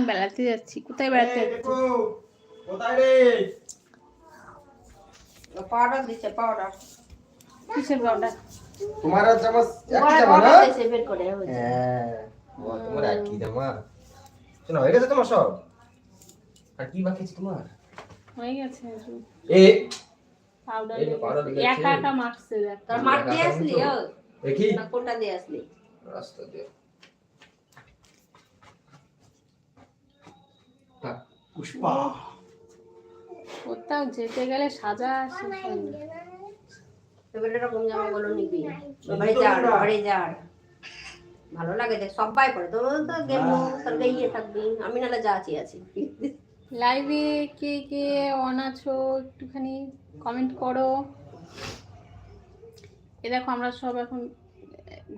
এখন বেড়াতে যাচ্ছি। কোথায় বেড়াতে যাচ্ছি? দেখো, কোথায় রে? পাউডার দিচ্ছে পাউডার কিসের পাউডার তোমার আর জামা একই জামা না? পাউডার বের করে হ্যাঁ। তোমার একই জামা। শোনো হয়ে গেছে তোমার সব? আর কি বাকি আছে তোমার? হয়ে গেছে এ পাউডার একা একা মাখছে দেখ তোর মাঠ দিয়ে আসলি ও দেখি। না কোনটা দিয়ে আসলি? রাস্তা দিয়ে থাক, পুষ্পা। কোথাও যেতে গেলে সাজা। এবার এরকম জামা গুলো নিবি বাড়ি যার বাড়ি যার। ভালো লাগে দেখ সবাই পরে তোর তো গেমো তোর গাইয়ে থাকবি। আমি নাহলে যা আছি আছি। লাইভে কে কে অন আছো একটুখানি কমেন্ট করো। এ দেখো আমরা সব এখন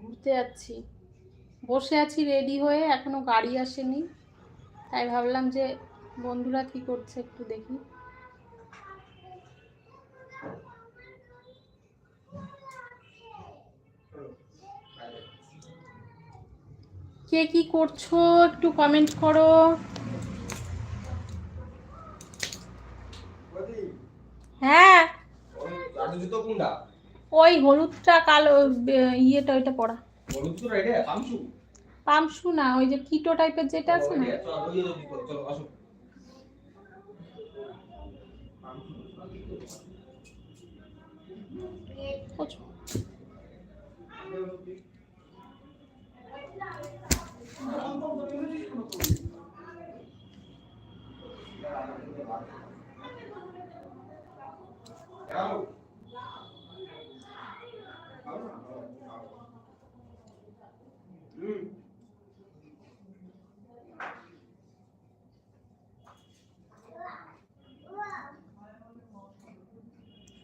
ঘুরতে যাচ্ছি। বসে আছি রেডি হয়ে এখনও গাড়ি আসেনি। তাই ভাবলাম যে বন্ধুরা কি করছে একটু দেখি। কে কি করছ একটু কমেন্ট করো। হ্যাঁ। ওই হলুদটা কালো ইয়েটা ওইটা পড়া। পামসু না ওই যে কিটো টাইপের যেটা আছে না।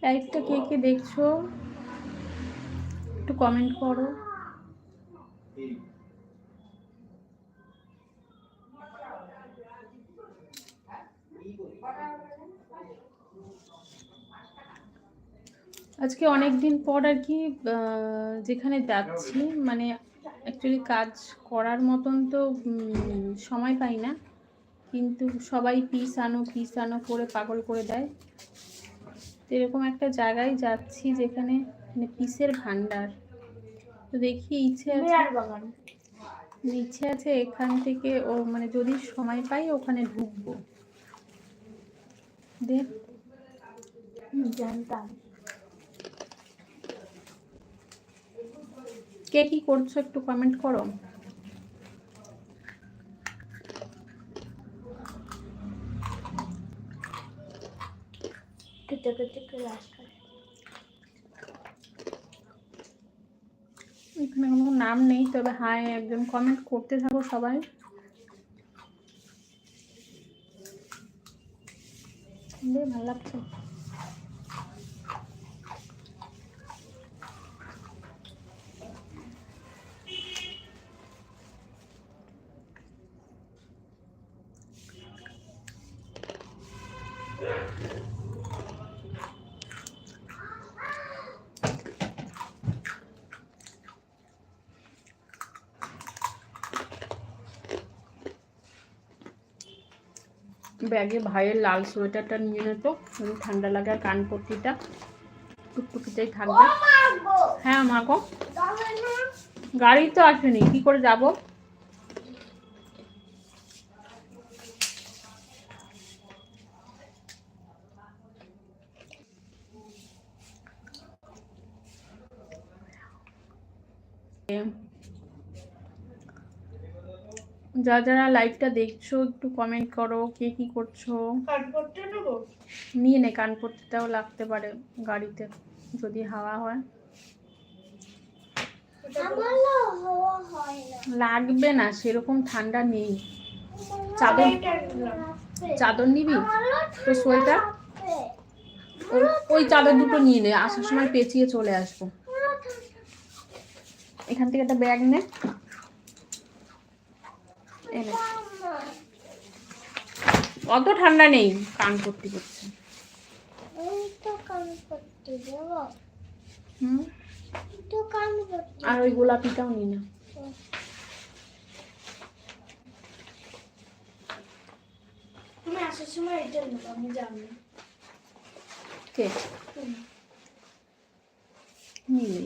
লাইভটা কে কে দেখছ? কমেন্ট করো। আজকে অনেক দিন পর আর কি যেখানে যাচ্ছি মানে অ্যাকচুয়ালি কাজ করার মতন তো সময় পাই না। কিন্তু সবাই পিস আনো পিস আনো করে পাগল করে দেয়। তো এরকম একটা জায়গায় যাচ্ছি যেখানে মানে পিসের ভান্ডার তো দেখি ইচ্ছে আছে। ইচ্ছে আছে এখান থেকে ও মানে যদি সময় পাই ওখানে ঢুকবো। দেখ। জানতাম। কে কি করছ একটু কমেন্ট করো। কেটে কেটে ক্লাস এখানে কোনো নাম নেই তবে হাই একজন কমেন্ট করতে থাকো সবাই। ভালো লাগছে। ব্যাগে ভাইয়ের লাল সোয়েটারটা নিয়ে নে তো যদি ঠান্ডা লাগে আর কানপট্টিটা টুকটুকিতেই থাকবে। হ্যাঁ মা গো। গাড়ি তো আসেনি কি করে যাব? যারা যারা লাইভটা দেখছ একটু কমেন্ট করো কে কি করছ। নেব? নিয়ে নে কানপট্টিটাও লাগতে পারে গাড়িতে যদি হাওয়া হয়। লাগবে না সেরকম ঠান্ডা নেই। চাদর চাদর নিবি? তো সোয়েটার? ওই- চাদর দুটো নিয়ে নে আসার সময় পেঁচিয়ে চলে আসব। এখান থেকে একটা ব্যাগ নে। অত ঠান্ডা নেই কান পট্টি করছে। এই তো কানপট্টি দেবো। হুম? আর ওই গোলাপিটাও নি না। আসার সময় এটা নেব আমি জানি। কে? নিলে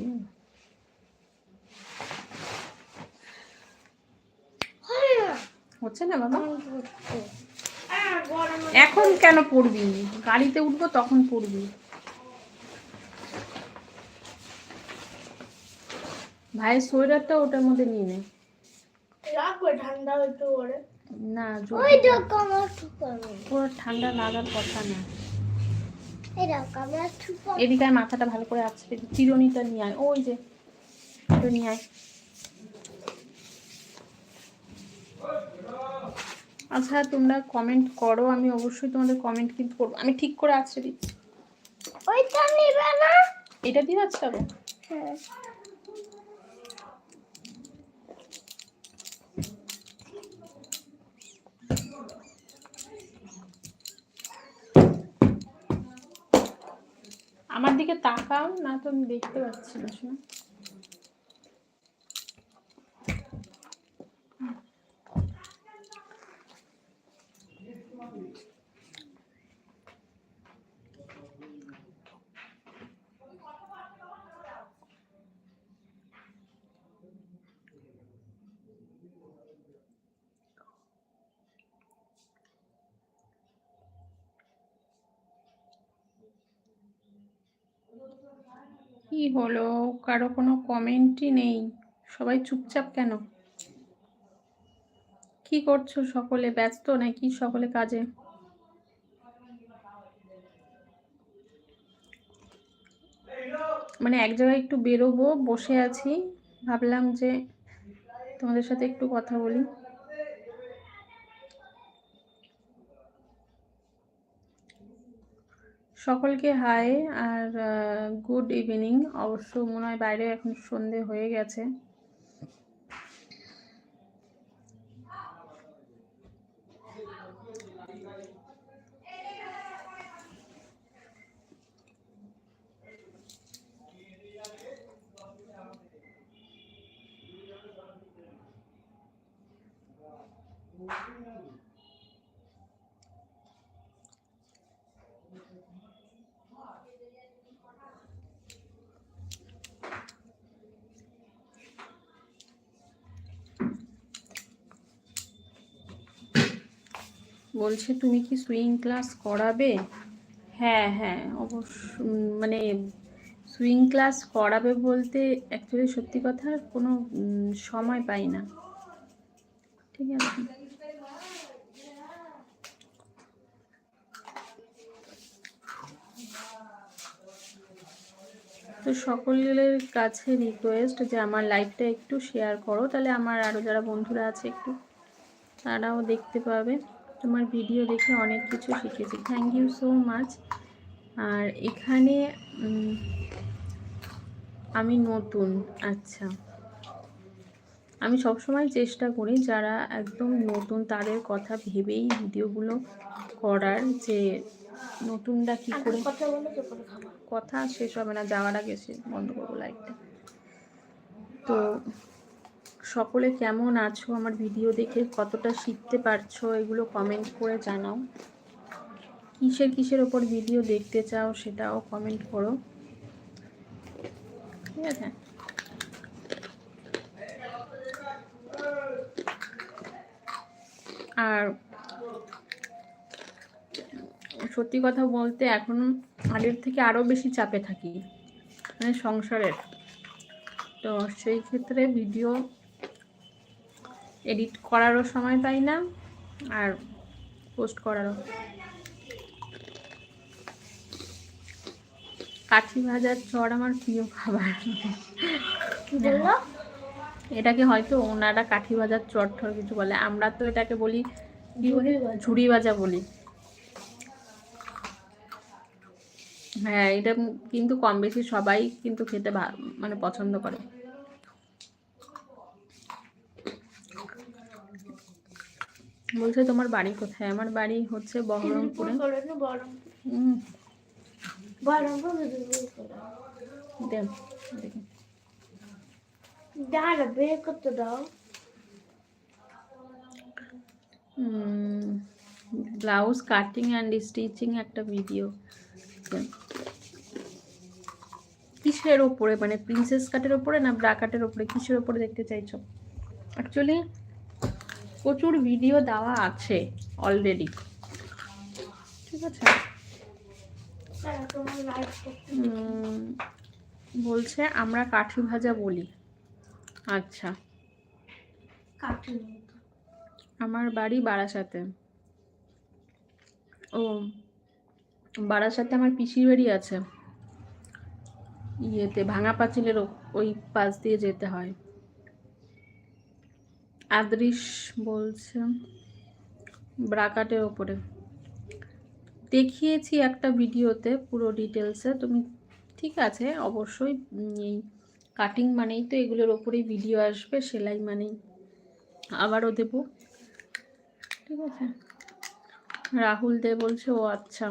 হয় না হচ্ছে না বাবা? গরমে এখন কেন পড়বি গাড়িতে উঠবো তখন পড়বি ভাইয়ের সোয়েটারটা ওটার মধ্যে নিয়ে নে। রাখবে ঠান্ডা একটু করে। না পুরো ঠান্ডা লাগার কথা না। এদিকে মাথাটা ভালো করে আছে চিরুনিটা নিয়ে আয়। ওই যে নিয়ে আয়। আচ্ছা তোমরা কমেন্ট করো আমি অবশ্যই তোমাদের কমেন্ট কিন্তু করব। আমি ঠিক করে আছড়ে দিচ্ছি। ওইটা নিবে না। এটা দিয়ে আছড়াবো? হ্যাঁ। আমার দিকে তাকাও না তো আমি দেখতে পাচ্ছি না শোনো। কি হলো? কারও কোনো কমেন্টই নেই। সবাই চুপচাপ কেন? কি করছ সকলে? ব্যস্ত নাকি সকলে কাজে? মানে এক জায়গায় একটু বেরোবো, বসে আছি। ভাবলাম যে তোমাদের সাথে একটু কথা বলি। সকলকে হাই আর গুড ইভিনিং অবশ্য মনে হয় বাইরে এখন সন্ধে হয়ে গেছে। বলছে, তুমি কি সুইং ক্লাস করাবে? হ্যাঁ হ্যাঁ অবশ্য মানে সুইং ক্লাস করাবে বলতে অ্যাকচুয়ালি সত্যি কথা কোনো সময় পাই না। ঠিক আছে। তো সকলের কাছে রিকোয়েস্ট যে আমার লাইভটা একটু শেয়ার করো, তাহলে আমার আরও যারা বন্ধুরা আছে একটু, তারাও দেখতে পাবে। তোমার ভিডিও দেখে অনেক কিছু শিখেছি। থ্যাংক ইউ সো মাচ আর এখানে আমি নতুন আচ্ছা। আমি সবসময় চেষ্টা করি যারা একদম নতুন তাদের কথা ভেবেই ভিডিওগুলো করার যে নতুনরা কি করে কথা শেষ হবে না যাওয়ার আগে সে বন্ধ করব লাইটটা তো সকলে কেমন আছো? আমার ভিডিও দেখে কতটা শিখতে পারছ? এগুলো কমেন্ট করে জানাও। কিসের কিসের ওপর ভিডিও দেখতে চাও সেটাও কমেন্ট করো। ঠিক আছে? আর সত্যি কথা বলতে এখন আগের থেকে আরও বেশি চাপে থাকি মানে সংসারের। তো সেই ক্ষেত্রে ভিডিও এডিট করারও সময় পাই না আর পোস্ট করারও কাঠি ভাজার চড় আমার প্রিয় খাবার এটাকে হয়তো ওনারা কাঠি ভাজার চট ঠর কিছু বলে আমরা তো এটাকে বলি? ঝুড়ি ভাজা। বলি হ্যাঁ এটা কিন্তু কম বেশি সবাই কিন্তু খেতে মানে পছন্দ করে বলছে তোমার বাড়ি কোথায়? আমার বাড়ি হচ্ছে বহরমপুরে। দাও। ব্লাউজ কাটিং অ্যান্ড স্টিচিং একটা ভিডিও কিসের ওপরে মানে প্রিন্সেস কাটের ওপরে না ব্রা কাটের ওপরে কিসের ওপরে দেখতে চাইছো? অ্যাকচুয়ালি প্রচুর ভিডিও দেওয়া আছে অলরেডি ঠিক আছে? বলছে আমরা কাঠি ভাজা বলি। আচ্ছা। আমার বাড়ি বারাসাতে। ও, বারাসাতে আমার পিসির বাড়ি আছে। ইয়েতে, ভাঙা পাঁচিলের ওই পাশ দিয়ে যেতে হয়। আদৃশ বলছে, ব্রাকাটের ওপরে। দেখিয়েছি একটা ভিডিওতে পুরো ডিটেলসে। তুমি ঠিক আছে, অবশ্যই এই কাটিং মানেই তো এগুলোর ওপরেই ভিডিও আসবে, সেলাই মানেই আবারও দেবো। ঠিক আছে? রাহুল দে বলছে, ও আচ্ছা।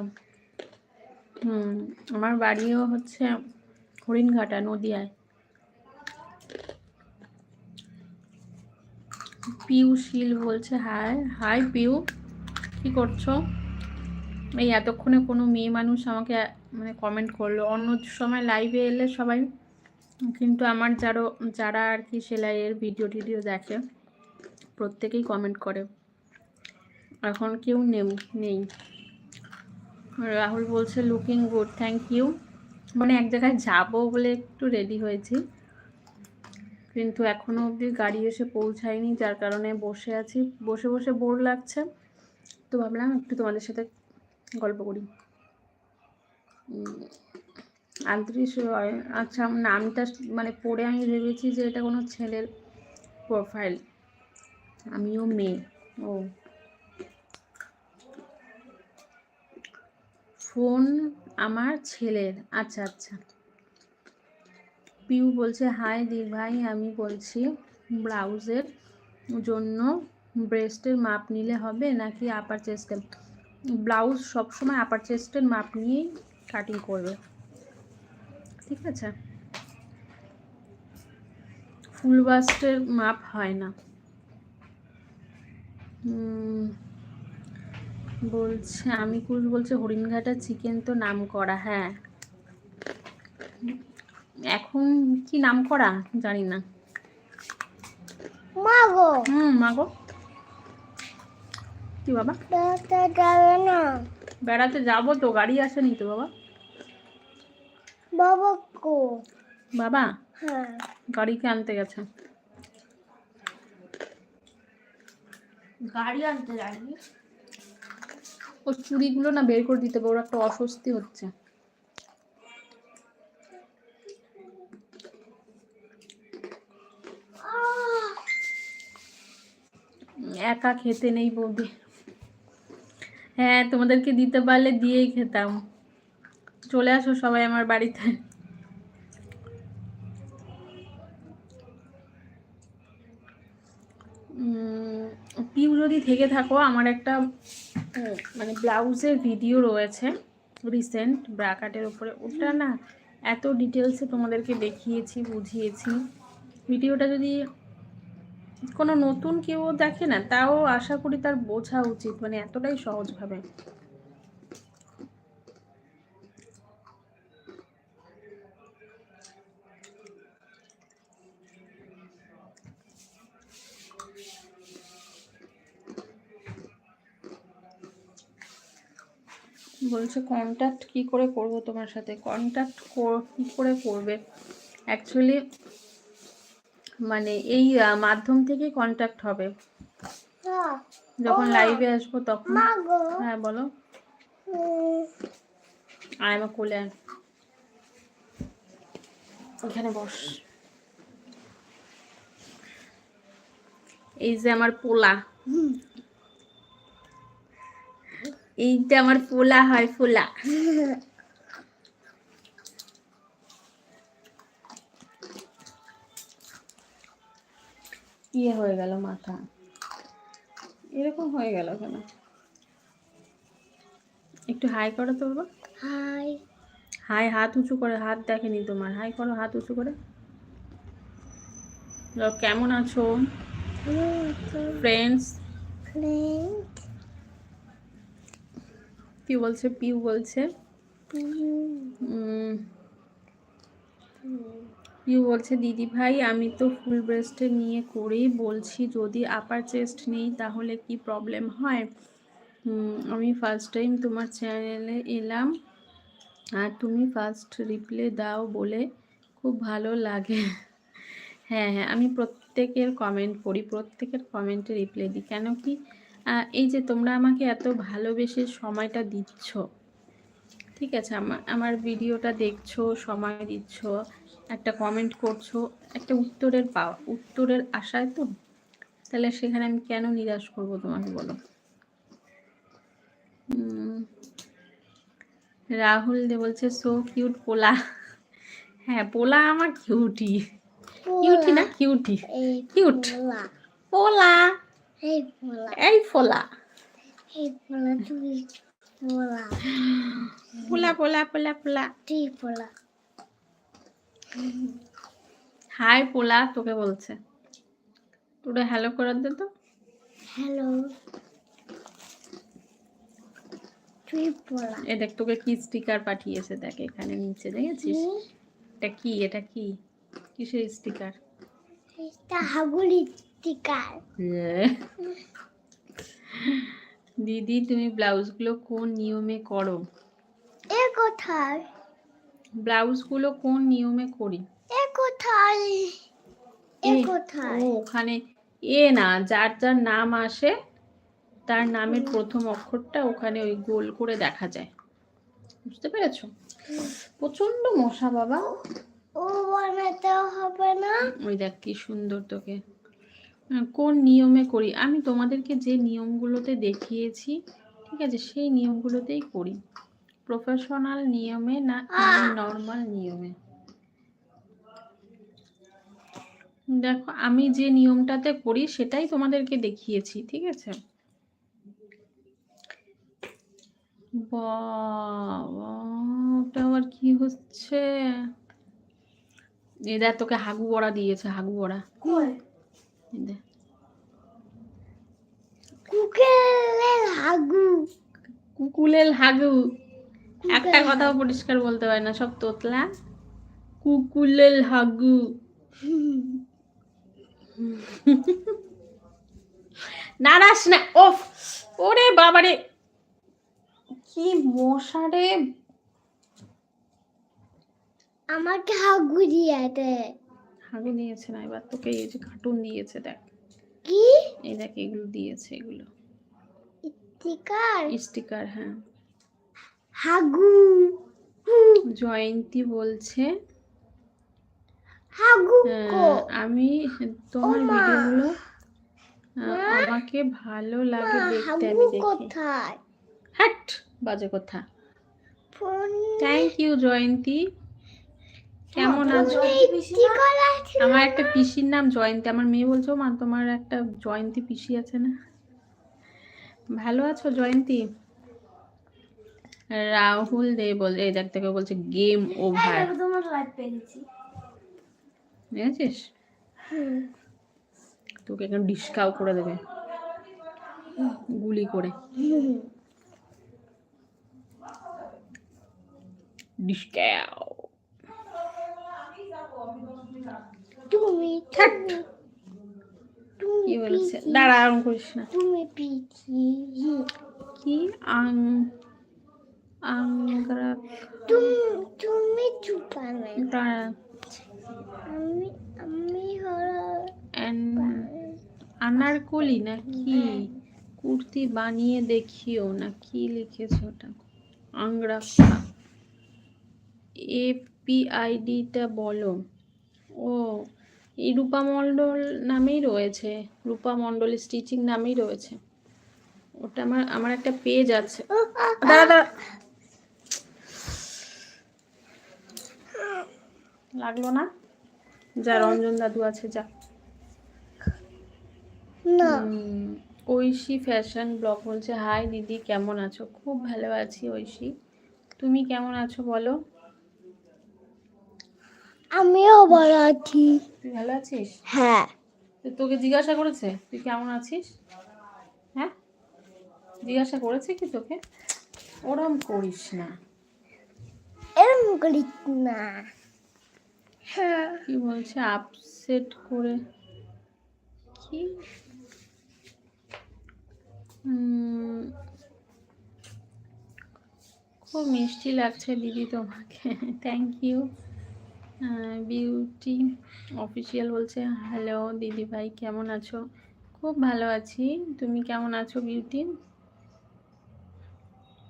হুম, আমার বাড়িও হচ্ছে হরিণঘাটা, নদিয়ায়। পিউ শীল বলছে হাই হাই পিউ, কি করছ? এই এতক্ষণে কোনো মেয়ে মানুষ আমাকে মানে কমেন্ট করল। অন্য সময় লাইভে এলে সবাই, কিন্তু আমার যারা যারা আর কি সেলাইয়ের ভিডিও টিডিও দেখে, প্রত্যেকেই কমেন্ট করে। এখন কেউ নেই। রাহুল বলছে লুকিং গুড থ্যাংক ইউ মানে এক জায়গায় যাব বলে একটু রেডি হয়েছি। কিন্তু এখনও অবধি গাড়ি এসে পৌঁছায়নি, যার কারণে বসে আছি। বসে বসে বোর লাগছে। তো ভাবলাম একটু তোমাদের সাথে গল্প করি। আন্তরিশ আচ্ছা নামটা মানে পড়ে আমি ভেবেছি যে এটা কোনো ছেলের প্রোফাইল আমিও মেয়ে, ও। ফোন আমার ছেলের আচ্ছা আচ্ছা। পিউ বলছে, হাই দির ভাই, আমি বলছি ব্লাউজের জন্য ব্রেস্টের মাপ নিলে হবে নাকি আপার চেস্টের ব্লাউজ সবসময় আপার চেস্টের মাপ নিয়েই কাটিং করবে। ঠিক আছে? ফুল বাস্টের মাপ হয় না। বলছে আমি কুল বলছে, হরিণঘাটা চিকেন তো নাম করা হ্যাঁ। এখন কি নাম করা জানি না মা গো হুম মা গো কি বাবা? বেড়াতে যাবে না। বেড়াতে যাব তো গাড়ি আসেনি তো বাবা। বাবা গো বাবা? হ্যাঁ। গাড়িকে আনতে গেছে। গাড়ি আনতে যায়নি। ও চুড়িগুলো না বের করে দিতে হবে ওর একটা অস্বস্তি হচ্ছে। একা খেতে নেই বৌদি। হ্যাঁ তোমাদেরকে দিতে পারলে দিয়েই খেতাম। চলে আসো সবাই আমার বাড়িতে। পিউ যদি থেকে থাকো, আমার একটা মানে ব্লাউজের ভিডিও রয়েছে রিসেন্ট ব্রাকাটের উপরে। ওটা না এত ডিটেলসে তোমাদেরকে দেখিয়েছি, বুঝিয়েছি। ভিডিওটা যদি কোনো নতুন কেউ দেখে না, তাও আশা করি তার বোঝা উচিত মানে এতটাই সহজভাবে। বলছে কন্ট্যাক্ট কি করে করব তোমার সাথে? কন্ট্যাক্ট কি করে করবে? অ্যাকচুয়ালি মানে এই মাধ্যম থেকে কন্ট্যাক্ট হবে। যখন লাইভে আসব তখন। হ্যাঁ বলো। আয় আমার কোলে। এখানে বস। এই যে আমার পোলা। এইটা আমার পোলা হয় পোলা। ইয়ে হয়ে গেল মাথা। এরকম হয়ে গেল কেন? একটু হাই করো তো বাবা। হাই। হাই হাত উঁচু করে হাত দেখেনি তোমার। হাই করো হাত উঁচু করে। কেমন আছো? ফ্রেন্ডস ফ্রেন্ড কি বলছে? পিউ বলছে। পিউ বলছে, দিদি ভাই, আমি তো ফুল ব্রেস্টে নিয়ে করেই বলছি, যদি আপার চেস্ট নেই তাহলে কি প্রবলেম হয়? আমি ফার্স্ট টাইম তোমার চ্যানেলে এলাম। আর তুমি ফার্স্ট রিপ্লে দাও বলে খুব ভালো লাগে। হ্যাঁ হ্যাঁ আমি প্রত্যেকের কমেন্ট পড়ি, প্রত্যেকের কমেন্টে রিপ্লে দিই। কেন কি এই যে তোমরা আমাকে এত ভালোবেসে সময়টা দিচ্ছ, ঠিক আছে? আমার আমার ভিডিওটা দেখছ, সময় দিচ্ছ একটা কমেন্ট করছ একটা উত্তরের পাওয়া উত্তরের আশায় তো? তাহলে সেখানে আমি কেন নিরাশ করব তোমাকে বলো? রাহুল দে বলছে সো কিউট পোলা। হ্যাঁ পোলা আমার cutie cutie no cutie cute পোলা। পোলা। এই ফোলা পোলা। পোলা পোলা। পোলা পোলা পোলা। হাই পোলা তোকে বলছে। তোরা হ্যালো করে দে তো। হ্যালো তুই পোলা। এ দেখ তোকে কি স্টিকার পাঠিয়েছে দেখ এখানে নিচে দেখেছিস? এটা কি? এটা কি? কিসের স্টিকার এটা হাগুলি টিকার দিদি তুমি ব্লাউজগুলো কোন নিয়মে করো? এ কোথায়? ব্লাউজগুলো কোন নিয়মে করি? এ কোথায় এ এ, কোথায় ও ওখানে এ না যার যার নাম আসে তার নামের প্রথম অক্ষরটা ওখানে ওই গোল করে দেখা যায়। বুঝতে পেরেছ? প্রচণ্ড মশা বাবা। ও বানাতে হবে না? ওই দেখ কি সুন্দর তোকে। কোন নিয়মে করি? আমি তোমাদেরকে যে নিয়মগুলোতে দেখিয়েছি ঠিক আছে সেই নিয়মগুলোতেই করি। প্রফেশনাল নিয়মে না নর্মাল নিয়মে? দেখো আমি যে নিয়মটাতে করি সেটাই তোমাদেরকে দেখিয়েছি ঠিক আছে? ওটা আবার কি হচ্ছে? এ দেখ তোকে হাগু বড়া দিয়েছে হাগু বড়া। দেখ। হাগু। কুকুলেল হাগু। একটা কথাও পরিষ্কার বলতে পারে না সব তোতলা। কুকুলেল হাগু। নারাস না ওফ ওরে বাবারে। কি মশা রে। আমাকে হাগু দিয়েছে হাগু দিয়েছে না এবার তোকে এই যে কার্টুন দিয়েছে দেখ। কি? এই দেখ এগুলো দিয়েছে এগুলো। টিকার স্টিকার হ্যাঁ। হাগু। জয়ন্তী বলছে। হাগু হ্যাঁ, আমি তোমার ভিডিওগুলো আমাকে ভালো লাগে দেখতে আমি দেখি। কোথায়? হ্যাট বাজে কথা। Thank you Jayanti. কেমন আছো? আমার একটা পিসির নাম জয়ন্তী। আমার মেয়ে বলছো মা তোমার একটা জয়ন্তী পিসি আছে না? ভালো আছো জয়ন্তী? রাহুল দে বল এই দেখ থেকে বলছে গেম ওভার। তোমার লাইভ পেয়েছি দেখেছিস? তোকে এখন ডিসকাউ করে দেবে। গুলি করে। ডিসকাউ তুমি কি বলছে? দাঁড়া আরাম করিস না। তুমি পিচি কি আং তুমি চুপানে। আমি আমি আনারকলি না কি কুর্তি বানিয়ে দেখিও না কি লিখেছে ওটা? আংরাক্ষা এপিআইডিটা বলো। ও এই রূপা মণ্ডল নামেই রয়েছে। রূপা মণ্ডল স্টিচিং নামেই রয়েছে। ওটা আমার আমার একটা পেজ আছে। দাঁড়া। লাগল না? যা রঞ্জন দাদু আছে যা। না। ঐশী ফ্যাশন ব্লগ বলছে হাই দিদি কেমন আছো? খুব ভালো আছি ঐশী। তুমি কেমন আছো বলো? আমিও বড় আছি। তুই ভালো আছিস? হ্যাঁ। তোকে জিজ্ঞাসা করেছে তুই কেমন আছিস? হ্যাঁ? জিজ্ঞাসা করেছে কি তোকে? ওরম করিস না। এরম করিস না। হ্যাঁ। কি বলছে? আপসেট করে কি? খুব মিষ্টি লাগছে দিদি তোমাকে। থ্যাংক ইউ বিউটি অফিসিয়াল বলছে হ্যালো দিদি ভাই কেমন আছো? খুব ভালো আছি। তুমি কেমন আছো বিউটি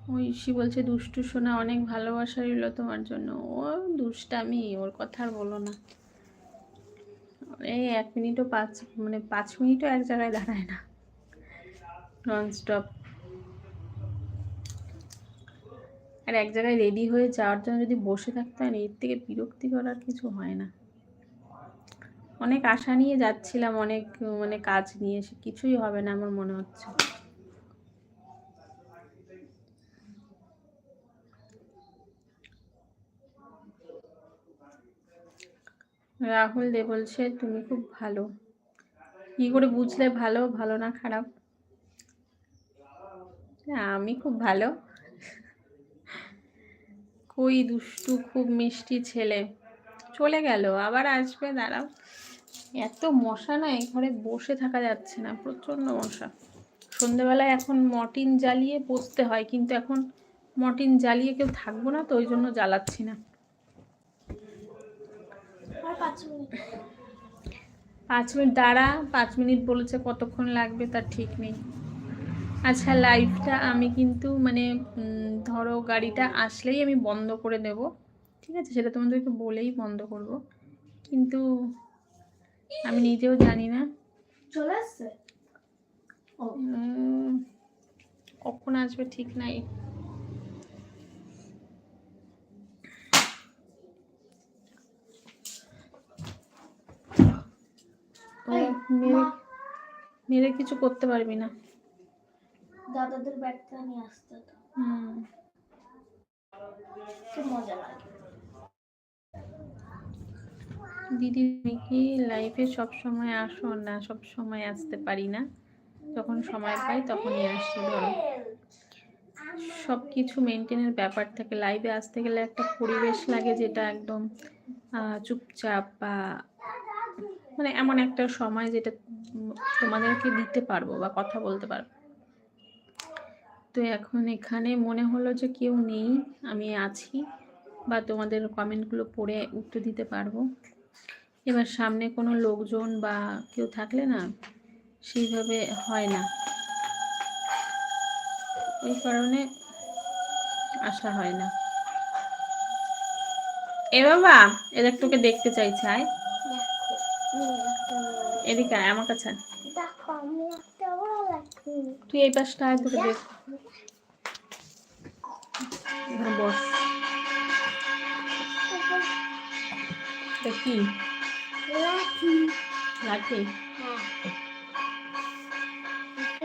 ঐশী বলছে, দুষ্টু সোনা অনেক ভালোবাসা রইল তোমার জন্য। ও দুষ্টামি, ওর কথা আর বলো না। এই এক মিনিটও পাঁচ মানে পাঁচ মিনিটও এক জায়গায় দাঁড়ায় না। ননস্টপ আর এক জায়গায় রেডি হয়ে যাওয়ার জন্য যদি বসে থাকতে হয় না এর থেকে বিরক্তি করার কিছু হয় না। অনেক আশা নিয়ে যাচ্ছিলাম, অনেক মানে কাজ নিয়ে, সে কিছুই হবে না আমার মনে হচ্ছে। রাহুল দে বলছে, তুমি খুব ভালো। কি করে বুঝলে ভালো ভালো না খারাপ? আমি খুব ভালো। কই দুষ্টু, খুব মিষ্টি ছেলে। চলে গেল, আবার আসবে, দাঁড়াও। এত মশা না, এই ঘরে বসে থাকা যাচ্ছে না প্রচণ্ড মশা। সন্ধেবেলায় এখন মর্টিন জ্বালিয়ে বসতে হয়, কিন্তু এখন মর্টিন জ্বালিয়ে কেউ থাকব না তো, ওই জন্য জ্বালাচ্ছি না। পাঁচ মিনিট। দাঁড়া পাঁচ মিনিট বলেছে কতক্ষণ লাগবে তার ঠিক নেই। আচ্ছা লাইভটা আমি কিন্তু মানে ধরো গাড়িটা আসলেই আমি বন্ধ করে দেব। ঠিক আছে সেটা তোমাদেরকে বলেই বন্ধ করব। কিন্তু আমি নিজেও জানি না। চলে আসছে? কখন আসবে ঠিক নাই। মেরে মেরে কিছু করতে পারবি না। দাদাদের ব্যাগটা নিয়ে আসতে তো। হুম। মজা লাগে। দিদি তুমি কি লাইফে সব সময় আসো না? সব সময় আসতে পারি না? যখন সময় পাই তখনই আসি ধরো সব কিছু মেনটেনের ব্যাপার থাকে। লাইভে আসতে গেলে একটা পরিবেশ লাগে যেটা একদম চুপচাপ বা মানে এমন একটা সময় যেটা তোমাদেরকে দিতে পারব বা কথা বলতে পারব। তো এখন এখানে মনে হলো যে কেউ নেই, আমি আছি বা তোমাদের কমেন্টগুলো পড়ে উত্তর দিতে পারব। এবার সামনে কোনো লোকজন বা কেউ থাকলে না সেইভাবে হয় না। ওই কারণে আসা হয় না। এ বাবা, এদের তোকে দেখতে চাই আয়। এদিকে আয় আমার কাছে তুই এই পাশটা আয় তোকে দেখ বস। কি? লাঠি লাঠি হ্যাঁ।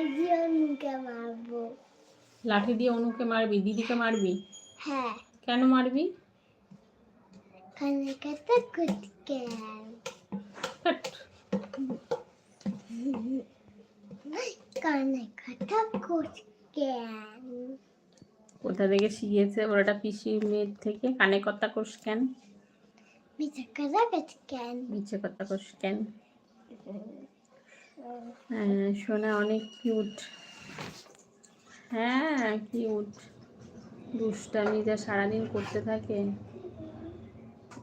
দিয়ে মারবো। লাঠি দিয়ে অনুকে মারবি দিদিকে মারবি? হ্যাঁ। কেন মারবি? কানে কাটা কুটকে হাট। কানে কাটা কুটকে কোথা থেকে শিখেছে ওটা পিসি মেয়ের থেকে। কানে কথা কোষ কেন? কথা হ্যাঁ অনেক কিউট হ্যাঁ কিউট সারাদিন করতে থাকে।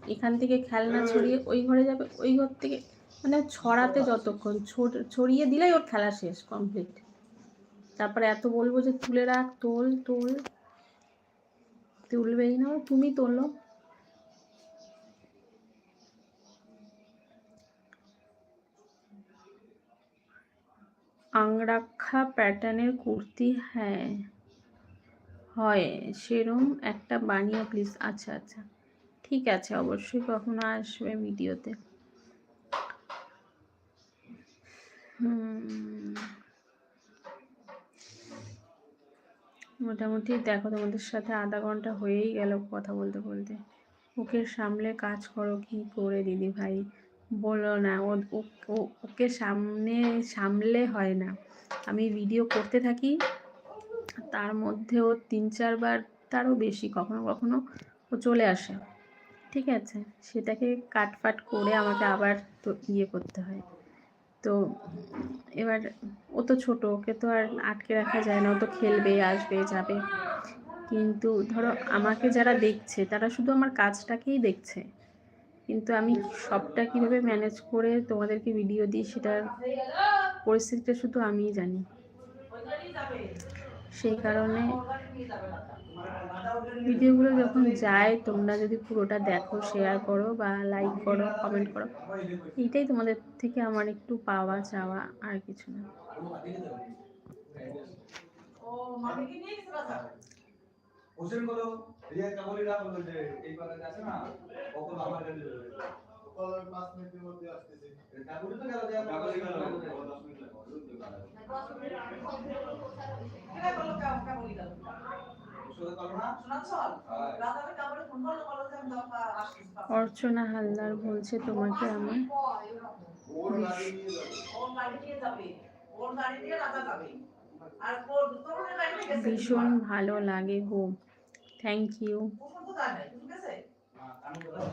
এখান থেকে খেলনা ছড়িয়ে ওই ঘরে যাবে, ওই ঘর থেকে মানে ছড়াতে যতক্ষণ ছড়- ছড়িয়ে দিলেই ওর খেলা শেষ কমপ্লিট তারপরে এত বলব যে তুলে রাখ তোল তোল। তুলবেই না তুমি তোলো। আংরাক্ষা প্যাটার্নের কুর্তি হ্যাঁ। হয় সেরম একটা বানিয়ে প্লিজ আচ্ছা আচ্ছা। ঠিক আছে অবশ্যই কখনো আসবে ভিডিওতে হুম মোটামুটি দেখো তোমাদের সাথে আধা ঘণ্টা হয়েই গেল কথা বলতে বলতে। ওকে সামলে কাজ করো, কি করে দিদি ভাই? বলো না, ও ওকে সামনে, সামলে হয় না। আমি ভিডিও করতে থাকি, তার মধ্যেও তিন, চারবার তারও বেশি, কখনো কখনো ও চলে আসে। ঠিক আছে? সেটাকে কাটফাট করে আমাকে আবার তো ইয়ে করতে হয়। তো এবার ও তো ছোট, ওকে তো আর আটকে রাখা যায় না। ও তো খেলবে, আসবে, যাবে। কিন্তু ধরো আমাকে যারা দেখছে, তারা শুধু আমার কাজটাকেই দেখছে। কিন্তু আমি সবটা কীভাবে ম্যানেজ করে তোমাদেরকে ভিডিও দিই, সেটার পরিস্থিতিটা শুধু আমিই জানি। সেই কারণে ভিডিওগুলো যখন যায়, তোমরা যদি পুরোটা দেখো শেয়ার করো বা লাইক করো কমেন্ট করো, এইটাই তোমাদের থেকে আমার একটু পাওয়া চাওয়া আর কিছু না। আসতেছে কাবলি তো গেল দেয়া কাবলি গেল 10 মিনিট লাগবে ওষুধ করো না হ্যাঁ। অর্চনা হালদার বলছে তোমাকে যাবে। ভীষণ ভালো লাগে গো। Thank you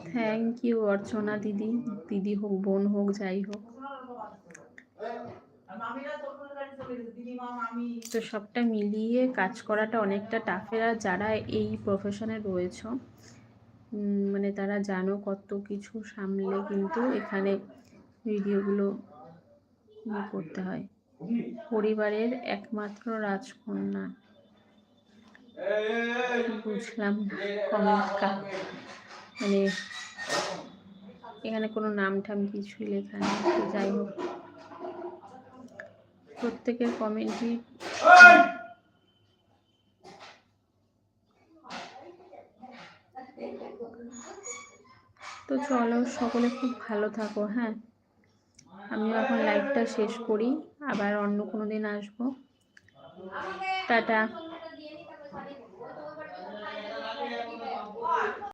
thank you Archana দিদি। দিদি হোক বোন হোক যাই হোক। তো সবটা মিলিয়ে কাজ করাটা অনেকটা টাফের আর যারা এই প্রফেশনে রয়েছ মানে তারা জানো কত কিছু সামলে কিন্তু এখানে ভিডিওগুলো ইয়ে করতে হয়। পরিবারের একমাত্র রাজকন্যা। বুঝলাম কমেন্ট মানে এখানে কোনো নাম টাম কিছুই লেখা নেই যাই হোক। প্রত্যেকের কমেন্টই তো চলো, সকলে খুব ভালো থাকো হ্যাঁ? আমিও এখন লাইভটা শেষ করি, আবার অন্য কোনো দিন আসব। টাটা।